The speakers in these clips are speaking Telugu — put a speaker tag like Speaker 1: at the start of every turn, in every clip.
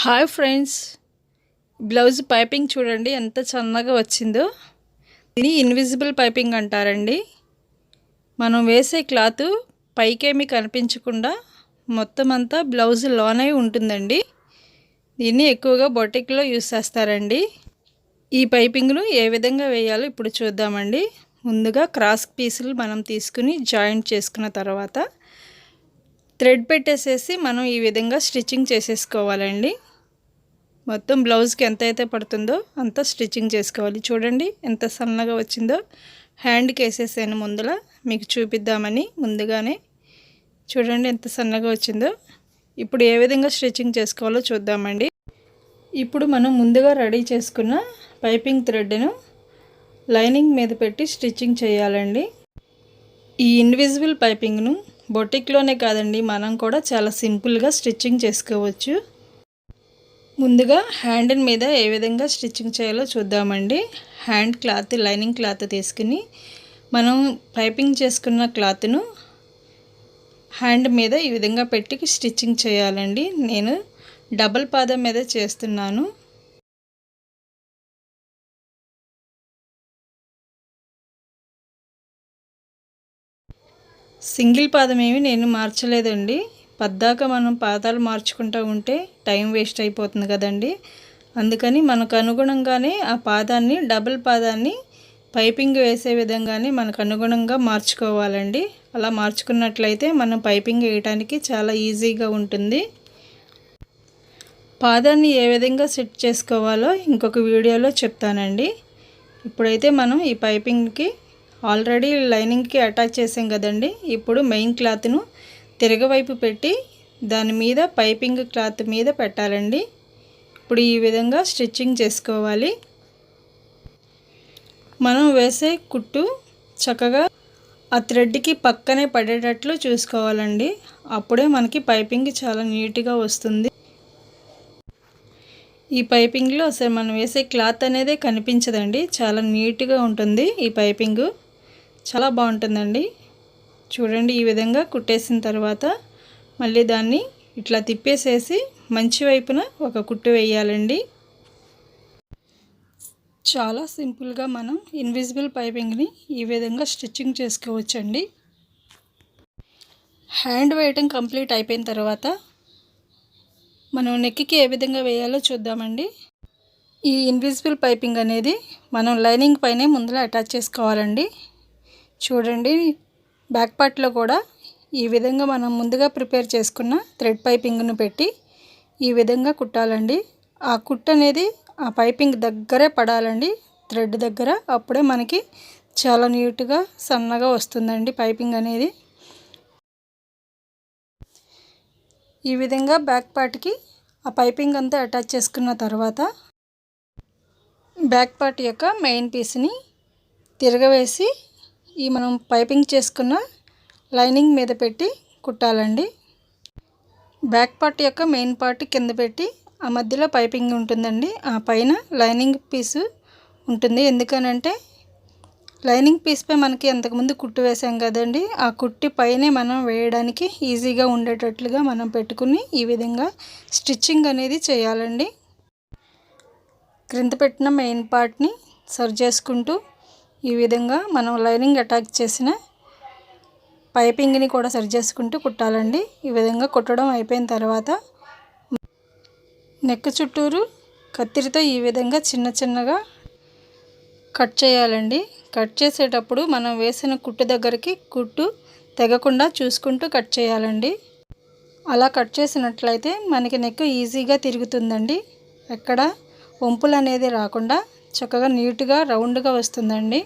Speaker 1: Hi friends. బ్లౌజ్ పైపింగ్ చూడండి ఎంత చందగా వచ్చిందో. దీని ఇన్విజిబుల్ పైపింగ్ అంటారండి. మనం వేసే క్లాత్ పైకేమీ కనిపించకుండా మొత్తం అంతా బ్లౌజ్లోనే ఉంటుందండి. దీన్ని ఎక్కువగా బొటిక్లో యూస్ చేస్తారండి. ఈ పైపింగ్ను ఏ విధంగా వేయాలో ఇప్పుడు చూద్దామండి. ముందుగా క్రాస్ పీసులు మనం తీసుకుని జాయింట్ చేసుకున్న తర్వాత థ్రెడ్ పెట్టేసేసి మనం ఈ విధంగా స్టిచ్చింగ్ చేసేసుకోవాలండి. మొత్తం బ్లౌజ్కి ఎంత అయితే పడుతుందో అంత స్టిచ్చింగ్ చేసుకోవాలి. చూడండి ఎంత సన్నగా వచ్చిందో. హ్యాండ్కి వేసేసాను ముందల. మీకు చూపిద్దామని ముందుగానే. చూడండి ఎంత సన్నగా వచ్చిందో. ఇప్పుడు ఏ విధంగా స్టిచ్చింగ్ చేసుకోవాలో చూద్దామండి. ఇప్పుడు మనం ముందుగా రెడీ చేసుకున్న పైపింగ్ థ్రెడ్ను లైనింగ్ మీద పెట్టి స్టిచ్చింగ్ చేయాలండి. ఈ ఇన్విజిబుల్ పైపింగ్ను బొటిక్లోనే కాదండి మనం కూడా చాలా సింపుల్గా స్టిచ్చింగ్ చేసుకోవచ్చు. ముందుగా హ్యాండ్ మీద ఏ విధంగా స్టిచ్చింగ్ చేయాలో చూద్దామండి. హ్యాండ్ క్లాత్ లైనింగ్ క్లాత్ తీసుకుని మనం పైపింగ్ చేసుకున్న క్లాత్ను హ్యాండ్ మీద ఈ విధంగా పెట్టి స్టిచ్చింగ్ చేయాలండి. నేను డబల్ పాదం మీద చేస్తున్నాను. సింగిల్ పాదం నేను మార్చలేదండి. పద్దాక మనం పాదాలు మార్చుకుంటూ ఉంటే టైం వేస్ట్ అయిపోతుంది కదండి. అందుకని మనకు అనుగుణంగానే ఆ పాదాన్ని డబుల్ పాదాన్ని పైపింగ్ వేసే విధంగానే మనకు అనుగుణంగా మార్చుకోవాలండి. అలా మార్చుకున్నట్లయితే మనం పైపింగ్ వేయడానికి చాలా ఈజీగా ఉంటుంది. పాదాన్ని ఏ విధంగా సెట్ చేసుకోవాలో ఇంకొక వీడియోలో చెప్తానండి. ఇప్పుడైతే మనం ఈ పైపింగ్కి ఆల్రెడీ లైనింగ్కి అటాచ్ చేసాం కదండి. ఇప్పుడు మెయిన్ క్లాత్ను తిరగవైపు పెట్టి దాని మీద పైపింగ్ క్లాత్ మీద పెట్టాలండి. ఇప్పుడు ఈ విధంగా స్టిచ్చింగ్ చేసుకోవాలి. మనం వేసే కుట్టు చక్కగా ఆ థ్రెడ్కి పక్కనే పడేటట్లు చూసుకోవాలండి. అప్పుడే మనకి పైపింగ్ చాలా నీట్గా వస్తుంది. ఈ పైపింగ్లో అసలు మనం వేసే క్లాత్ అనేదే కనిపించదండి. చాలా నీట్గా ఉంటుంది ఈ పైపింగ్. చాలా బాగుంటుందండి. చూడండి ఈ విధంగా కుట్టేసిన తర్వాత మళ్ళీ దాన్ని ఇట్లా తిప్పేసేసి మంచి వైపున ఒక కుట్టు వేయాలండి. చాలా సింపుల్గా మనం ఇన్విజిబుల్ పైపింగ్ని ఈ విధంగా స్టిచ్చింగ్ చేసుకోవచ్చండి. హ్యాండ్ వేయటం కంప్లీట్ అయిపోయిన తర్వాత మనం నెక్కి ఏ విధంగా వేయాలో చూద్దామండి. ఈ ఇన్విజిబుల్ పైపింగ్ అనేది మనం లైనింగ్ పైనే ముందర అటాచ్ చేసుకోవాలండి. చూడండి బ్యాక్ పార్ట్లో కూడా ఈ విధంగా మనం ముందుగా ప్రిపేర్ చేసుకున్న థ్రెడ్ పైపింగ్ను పెట్టి ఈ విధంగా కుట్టాలండి. ఆ కుట్ అనేది ఆ పైపింగ్ దగ్గరే పడాలండి. థ్రెడ్ దగ్గర అప్పుడే మనకి చాలా నీట్గా సన్నగా వస్తుందండి పైపింగ్ అనేది. ఈ విధంగా బ్యాక్ పార్ట్కి ఆ పైపింగ్ అంతా అటాచ్ చేసుకున్న తర్వాత బ్యాక్ పార్ట్ యొక్క మెయిన్ పీస్ని తిరగవేసి ఈ మనం పైపింగ్ చేసుకున్న లైనింగ్ మీద పెట్టి కుట్టాలండి. బ్యాక్ పార్ట్ యొక్క మెయిన్ పార్ట్ కింద పెట్టి ఆ మధ్యలో పైపింగ్ ఉంటుందండి. ఆ పైన లైనింగ్ పీసు ఉంటుంది. ఎందుకనంటే లైనింగ్ పీస్పై మనకి అంతకుముందు కుట్టు వేసాం కదండి. ఆ కుట్టి పైనే మనం వేయడానికి ఈజీగా ఉండేటట్లుగా మనం పెట్టుకుని ఈ విధంగా స్టిచ్చింగ్ అనేది చేయాలండి. క్రింద పెట్టిన మెయిన్ పార్ట్ని సరి చేసుకుంటూ ఈ విధంగా మనం లైనింగ్ అటాచ్ చేసిన పైపింగ్ని కూడా సరి చేసుకుంటూ కుట్టాలండి. ఈ విధంగా కుట్టడం అయిపోయిన తర్వాత నెక్ చుట్టూరు కత్తిరితో ఈ విధంగా చిన్న చిన్నగా కట్ చేయాలండి. కట్ చేసేటప్పుడు మనం వేసిన కుట్టు దగ్గరికి కుట్టు తెగకుండా చూసుకుంటూ కట్ చేయాలండి. అలా కట్ చేసినట్లయితే మనకి నెక్ ఈజీగా తిరుగుతుందండి. ఎక్కడ వంపులు అనేది రాకుండా చక్కగా నీట్గా రౌండ్గా వస్తుందండి.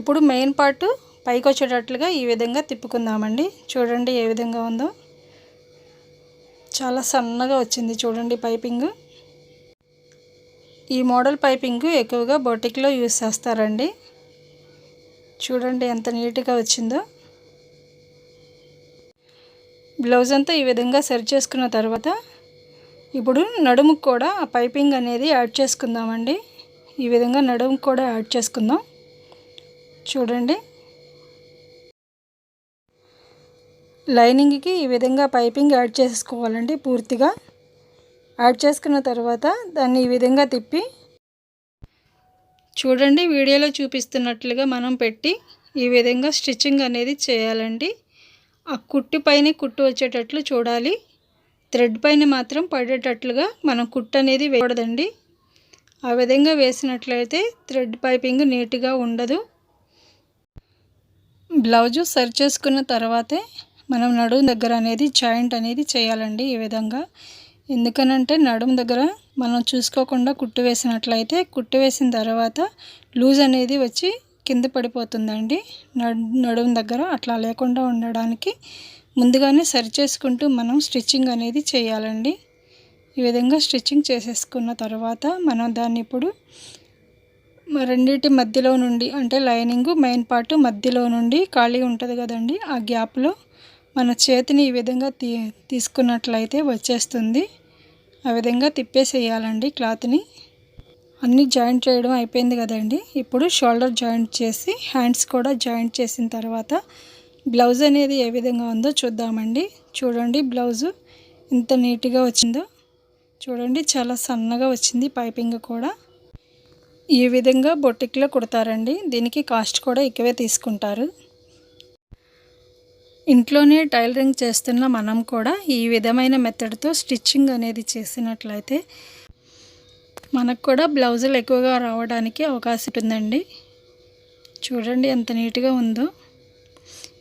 Speaker 1: ఇప్పుడు మెయిన్ పార్ట్ పైకి వచ్చేటట్లుగా ఈ విధంగా తిప్పుకుందామండి. చూడండి ఏ విధంగా ఉందో. చాలా సన్నగా వచ్చింది చూడండి పైపింగ్. ఈ మోడల్ పైపింగ్ ఎక్కువగా బొటిక్లో యూస్ చేస్తారండి. చూడండి ఎంత నీట్గా వచ్చిందో. బ్లౌజ్ అంతా ఈ విధంగా సరి చేసుకున్న తర్వాత ఇప్పుడు నడుముకు కూడా పైపింగ్ అనేది యాడ్ చేసుకుందామండి. ఈ విధంగా నడుముకు కూడా యాడ్ చేసుకుందాం. చూడండి. లైనింగ్కి ఈ విధంగా పైపింగ్ యాడ్ చేసుకోవాలండి పూర్తిగా. యాడ్ చేసుకున్న తర్వాత దాన్ని ఈ విధంగా తిప్పి చూడండి వీడియోలో చూపిస్తున్నట్లుగా మనం పెట్టి ఈ విధంగా స్టిచ్చింగ్ అనేది చేయాలండి. ఆ కుట్టు పైన కుట్టు వచ్చేటట్లు చూడాలి. థ్రెడ్ పైన మాత్రం పడేటట్లుగా మనం కుట్టు అనేది వేయకూడదండి. ఆ విధంగా వేసినట్లయితే థ్రెడ్ పైపింగ్ నీట్గా ఉండదు. బ్లౌజు సరి చేసుకున్న తర్వాతే మనం నడుము దగ్గర అనేది జాయింట్ అనేది చేయాలండి ఈ విధంగా. ఎందుకనంటే నడుము దగ్గర మనం చూసుకోకుండా కుట్టు వేసినట్లయితే కుట్టు వేసిన తర్వాత లూజ్ అనేది వచ్చి కింద పడిపోతుందండి. నడుము దగ్గర అట్లా లేకుండా ఉండడానికి ముందుగానే సరి చేసుకుంటూ మనం స్టిచ్చింగ్ అనేది చేయాలండి. ఈ విధంగా స్టిచ్చింగ్ చేసేసుకున్న తర్వాత మనం దాన్ని ఇప్పుడు రెండింటి మధ్యలో నుండి అంటే లైనింగ్ మెయిన్ పార్ట్ మధ్యలో నుండి ఖాళీ ఉంటుంది కదండి. ఆ గ్యాప్లో మన చేతిని ఈ విధంగా తీ తీసుకున్నట్లయితే వచ్చేస్తుంది. ఆ విధంగా తిప్పేసేయాలండి క్లాత్ని. అన్నీ జాయింట్ చేయడం అయిపోయింది కదండి. ఇప్పుడు షోల్డర్ జాయింట్ చేసి హ్యాండ్స్ కూడా జాయింట్ చేసిన తర్వాత బ్లౌజ్ అనేది ఏ విధంగా ఉందో చూద్దామండి. చూడండి బ్లౌజు ఎంత నీట్గా వచ్చిందో. చూడండి చాలా సన్నగా వచ్చింది పైపింగ్ కూడా. ఈ విధంగా బొటిక్లో కుడతారండి. దీనికి కాస్ట్ కూడా ఎక్కువే తీసుకుంటారు. ఇంట్లోనే టైలరింగ్ చేస్తున్న మనం కూడా ఈ విధమైన మెథడ్తో స్టిచ్చింగ్ అనేది చేసినట్లయితే మనకు కూడా బ్లౌజులు ఎక్కువగా రావడానికి అవకాశం ఉందండి చూడండి ఎంత నీట్గా ఉందో.